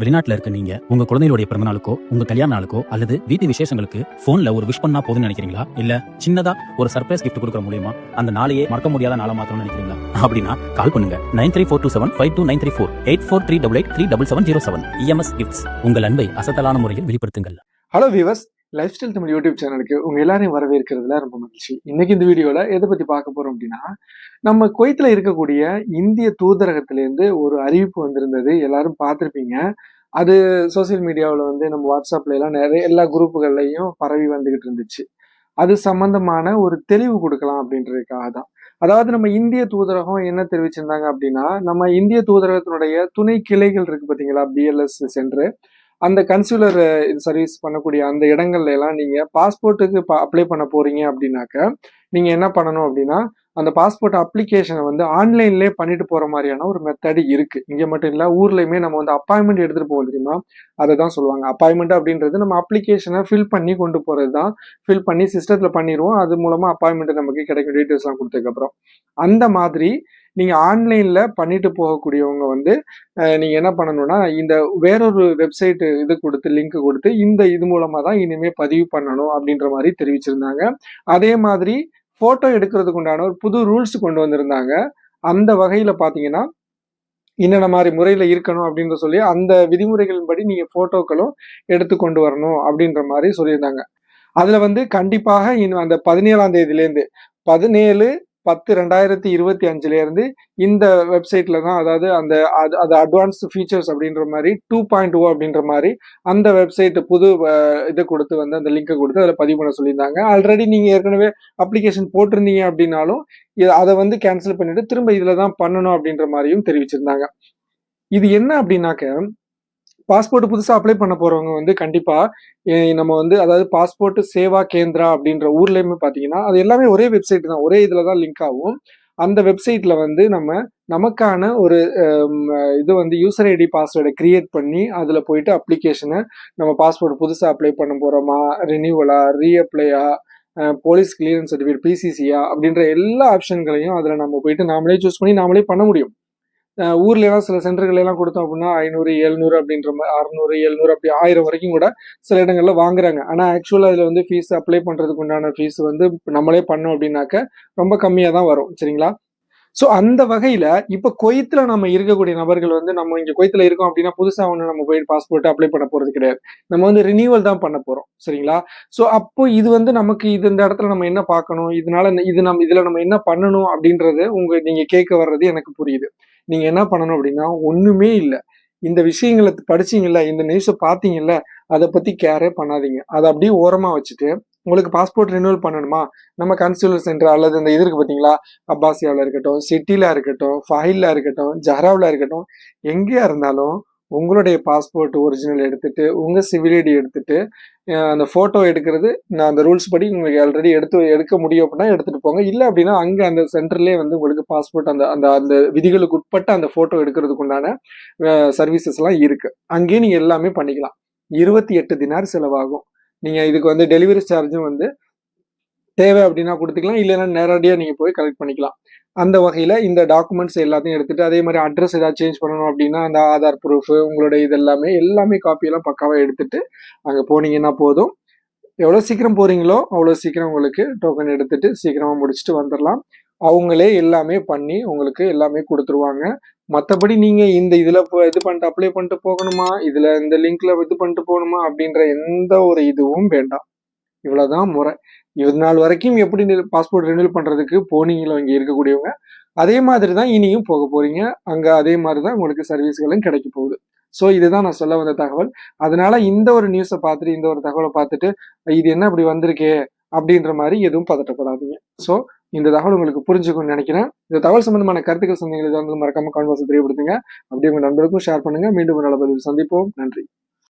வெளிநாட்டுல இருக்க நீங்க உங்க குழந்தைகளுடைய பிறந்த நாளுக்கோ உங்க கல்யாண நாளுக்கோ அல்லது வீட்டு விசேஷங்களுக்கு போன்ல ஒரு விஷ் பண்ணா போதும்னு நினைக்கிறீங்களா? இல்ல சின்னதா ஒரு சர்ப்ரைஸ் கிஃப்ட் கொடுக்குற மூலியமா அந்த நாளையே மறக்க முடியாத நாளா மாத்தணும்னு நினைக்கிறீங்களா? அப்படின்னா கால் பண்ணுங்க. Nine three four two seven five two nine three four eight four three double eight three double seven zero seven EMS gifts உங்கள் அன்பை அசத்தலான முறையில் வெளிப்படுத்துங்கள். Hello viewers lifestyle Tamil YouTube சேனலுக்கு உங்க எல்லாரையும் வரவேற்கிறதுல ரொம்ப மகிழ்ச்சி. இன்னைக்கு இந்த வீடியோல எதை பத்தி பார்க்க போறோம் அப்படின்னா நம்ம குவைத்துல இருக்கக்கூடிய இந்திய தூதரகத்திலேருந்து ஒரு அறிவிப்பு வந்திருந்தது. எல்லாரும் பார்த்துருப்பீங்க. அது சோசியல் மீடியாவில் வந்து நம்ம வாட்ஸ்அப்ல எல்லாம் நிறைய எல்லா குரூப்புகள்லையும் பரவி வந்துகிட்டு இருந்துச்சு. அது சம்பந்தமான ஒரு தெளிவு கொடுக்கலாம் அப்படின்றதுக்காக தான். அதாவது நம்ம இந்திய தூதரகம் என்ன தெரிவிச்சிருந்தாங்க அப்படின்னா நம்ம இந்திய தூதரகத்தினுடைய துணை கிளைகள் இருக்கு பார்த்தீங்களா பிஎல்எஸ் சென்று அந்த கன்சூலர் சர்வீஸ் பண்ணக்கூடிய அந்த இடங்கள்ல எல்லாம் நீங்க பாஸ்போர்ட்டுக்கு அப்ளை பண்ண போறீங்க அப்படின்னாக்க நீங்க என்ன பண்ணணும் அப்படின்னா அந்த பாஸ்போர்ட் அப்ளிகேஷனை வந்து ஆன்லைன்லேயே பண்ணிட்டு போற மாதிரியான ஒரு மெத்தட் இருக்கு. இங்க மட்டும் இல்ல ஊர்லயுமே நம்ம வந்து அப்பாயின்மெண்ட் எடுத்துட்டு போவோம் தெரியுமா? அதை தான் சொல்லுவாங்க. அப்பாயின்மெண்ட் அப்படின்றது நம்ம அப்ளிகேஷனை ஃபில் பண்ணி கொண்டு போறது தான் ஃபில் பண்ணி சிஸ்டத்துல பண்ணிடுவோம். அது மூலமா அப்பாயின்மெண்ட் நமக்கு கிடைக்கும் டீட்டெயில்ஸ் எல்லாம் கொடுத்ததுக்கு அப்புறம் அந்த மாதிரி நீங்கள் ஆன்லைனில் பண்ணிட்டு போகக்கூடியவங்க வந்து நீங்கள் என்ன பண்ணணும்னா இந்த வேறொரு வெப்சைட் இது கொடுத்து லிங்க் கொடுத்து இந்த இது மூலமாக தான் இனிமேல் பதிவு பண்ணணும் அப்படின்ற மாதிரி தெரிவிச்சிருந்தாங்க. அதே மாதிரி ஃபோட்டோ எடுக்கிறதுக்கு உண்டான ஒரு புது ரூல்ஸ் கொண்டு வந்திருந்தாங்க. அந்த வகையில் பார்த்தீங்கன்னா என்னென்ன மாதிரி முறையில் இருக்கணும் அப்படின்னு சொல்லி அந்த விதிமுறைகளின்படி நீங்கள் ஃபோட்டோக்களும் எடுத்து கொண்டு வரணும் அப்படின்ற மாதிரி சொல்லியிருந்தாங்க. அதில் வந்து கண்டிப்பாக இன்னும் அந்த பதினேழாம் தேதியிலேருந்து பதினேழு பத்து ரெண்டாயிரத்தி இருபத்தி அஞ்சுல இருந்து இந்த வெப்சைட்ல தான் அதாவது அந்த அது அது அட்வான்ஸ்டு ஃபீச்சர்ஸ் அப்படின்ற மாதிரி டூ பாயிண்ட் ஓ அப்படின்ற மாதிரி அந்த வெப்சைட் புது இதை கொடுத்து வந்து அந்த லிங்கை கொடுத்து அதில் பதிவு பண்ண சொல்லியிருந்தாங்க. ஆல்ரெடி நீங்க ஏற்கனவே அப்ளிகேஷன் போட்டிருந்தீங்க அப்படின்னாலும் அதை வந்து கேன்சல் பண்ணிட்டு திரும்ப இதுல தான் பண்ணணும் அப்படின்ற மாதிரியும் தெரிவிச்சிருந்தாங்க. இது என்ன அப்படின்னாக்க பாஸ்போர்ட் புதுசாக அப்ளை பண்ண போகிறவங்க வந்து கண்டிப்பாக நம்ம வந்து அதாவது பாஸ்போர்ட் சேவா கேந்திரா அப்படின்ற ஊர்லேயுமே பார்த்தீங்கன்னா அது எல்லாமே ஒரே வெப்சைட் தான். ஒரே இதில் தான் லிங்க் ஆகும். அந்த வெப்சைட்டில் வந்து நம்ம நமக்கான ஒரு இது வந்து யூசர் ஐடி பாஸ்வேர்டை கிரியேட் பண்ணி அதில் போயிட்டு அப்ளிகேஷனை நம்ம பாஸ்போர்ட் புதுசாக அப்ளை பண்ண போகிறோமா ரினியூவலா ரீஅப்ளையா போலீஸ் கிளியரன்ஸ் சர்டிஃபிகேட் பிசிசியா அப்படின்ற எல்லா ஆப்ஷன்களையும் அதில் நம்ம போயிட்டு நாமளே சூஸ் பண்ணி நாமளே பண்ண முடியும். ஊர்ல எல்லாம் சில சென்டர்கள் எல்லாம் கொடுத்தோம் அப்படின்னா ஐநூறு எழுநூறு அப்படின்ற மாதிரி அறுநூறு எழுநூறு அப்படி ஆயிரம் வரைக்கும் கூட சில இடங்கள்ல வாங்குறாங்க. ஆனா ஆக்சுவலா இதுல வந்து ஃபீஸ் அப்ளை பண்றதுக்கு உண்டான ஃபீஸ் வந்து நம்மளே பண்ணோம் அப்படின்னாக்க ரொம்ப கம்மியா தான் வரும். சரிங்களா? ஸோ அந்த வகையில இப்போ கொய்த்துல நம்ம இருக்கக்கூடிய நபர்கள் வந்து நம்ம இங்கே கொய்த்துல இருக்கோம் அப்படின்னா புதுசாக ஒன்று நம்ம போய் பாஸ்போர்ட் அப்ளை பண்ண போகிறது கிடையாது. நம்ம வந்து ரினியூவல் தான் பண்ண போகிறோம் சரிங்களா? ஸோ அப்போ இது வந்து நமக்கு இது இந்த இடத்துல நம்ம என்ன பார்க்கணும்? இதனால இது நம்ம இதில் நம்ம என்ன பண்ணணும்? அப்படின்றது உங்க நீங்கள் கேட்க வர்றது எனக்கு புரியுது. நீங்கள் என்ன பண்ணணும் அப்படின்னா ஒன்றுமே இல்லை. இந்த விஷயங்களை படிச்சீங்கல்ல இந்த நியூஸை பார்த்தீங்கல்ல அதை பற்றி கேரே பண்ணாதீங்க. அதை அப்படியே ஓரமாக வச்சுட்டு உங்களுக்கு பாஸ்போர்ட் ரினியூவல் பண்ணணுமா? நம்ம கன்சூலர் சென்டர் அல்லது இந்த இது பார்த்தீங்களா அப்பாசியாவில் இருக்கட்டும் சிட்டியில் இருக்கட்டும் ஃபைலில் இருக்கட்டும் ஜஹராவில் இருக்கட்டும் எங்கேயா இருந்தாலும் உங்களுடைய பாஸ்போர்ட் ஒரிஜினல் எடுத்துட்டு உங்கள் சிவில் ஐடி எடுத்துட்டு அந்த ஃபோட்டோ எடுக்கிறது நான் அந்த ரூல்ஸ் படி உங்களுக்கு ஆல்ரெடி எடுத்து எடுக்க முடியும் அப்படின்னா எடுத்துகிட்டு போங்க. இல்லை அப்படின்னா அங்கே அந்த சென்டர்லேயே வந்து உங்களுக்கு பாஸ்போர்ட் அந்த அந்த அந்த விதிகளுக்கு உட்பட்ட அந்த ஃபோட்டோ எடுக்கிறதுக்கு உண்டான சர்வீசஸ்லாம் இருக்குது அங்கேயே நீங்கள் எல்லாமே பண்ணிக்கலாம். இருபத்தி எட்டு தினார் செலவாகும். நீங்கள் இதுக்கு வந்து டெலிவரி சார்ஜும் வந்து தேவை அப்படின்னா கொடுத்துக்கலாம். இல்லைன்னா நேரடியாக நீங்கள் போய் கலெக்ட் பண்ணிக்கலாம். அந்த வகையில் இந்த டாக்குமெண்ட்ஸ் எல்லாத்தையும் எடுத்துகிட்டு அதே மாதிரி அட்ரஸ் ஏதாவது சேஞ்ச் பண்ணணும் அப்படின்னா அந்த ஆதார் ப்ரூஃப் உங்களுடைய இது எல்லாமே எல்லாமே காப்பியெல்லாம் பக்காவாக எடுத்துகிட்டு அங்கே போனீங்கன்னா போதும். எவ்வளோ சீக்கிரம் போகிறீங்களோ அவ்வளோ சீக்கிரம் உங்களுக்கு டோக்கன் எடுத்துகிட்டு சீக்கிரமாக முடிச்சுட்டு வந்துடலாம் அவங்களே எல்லாமே பண்ணி உங்களுக்கு எல்லாமே கொடுத்துருவாங்க. மற்றபடி நீங்கள் இந்த இதில் இது பண்ணிட்டு அப்ளை பண்ணிட்டு போகணுமா? இதில் இந்த லிங்க்ல இது பண்ணிட்டு போகணுமா? அப்படின்ற எந்த ஒரு இதுவும் வேண்டாம். இவ்வளோதான் முறை. இது நாள் வரைக்கும் எப்படி பாஸ்போர்ட் ரினியூல் பண்ணுறதுக்கு போனீங்களோ இங்கே இருக்கக்கூடியவங்க அதே மாதிரி தான் இனியும் போக போகிறீங்க அங்கே அதே மாதிரி தான் உங்களுக்கு சர்வீஸ்களும் கிடைக்க போகுது. ஸோ இதுதான் நான் சொல்ல வந்த தகவல். அதனால இந்த ஒரு நியூஸை பார்த்துட்டு இந்த ஒரு தகவலை பார்த்துட்டு இது என்ன இப்படி வந்திருக்கே? அப்படின்ற மாதிரி எதுவும் பதட்டப்படாதீங்க. ஸோ இந்த தகவல் உங்களுக்கு புரிஞ்சுக்கணும்னு நினைக்கிறேன். இந்த தகவல் சம்பந்தமான கருத்துக்கள் சந்தேகங்கள் ஏதாவது மறக்காம கான்வர்ஸ் தெரியப்படுத்துங்க. அப்படியே உங்க நண்பருக்கும் ஷேர் பண்ணுங்க. மீண்டும் ஒரு நல்ல பதிவு சந்திப்போம். நன்றி.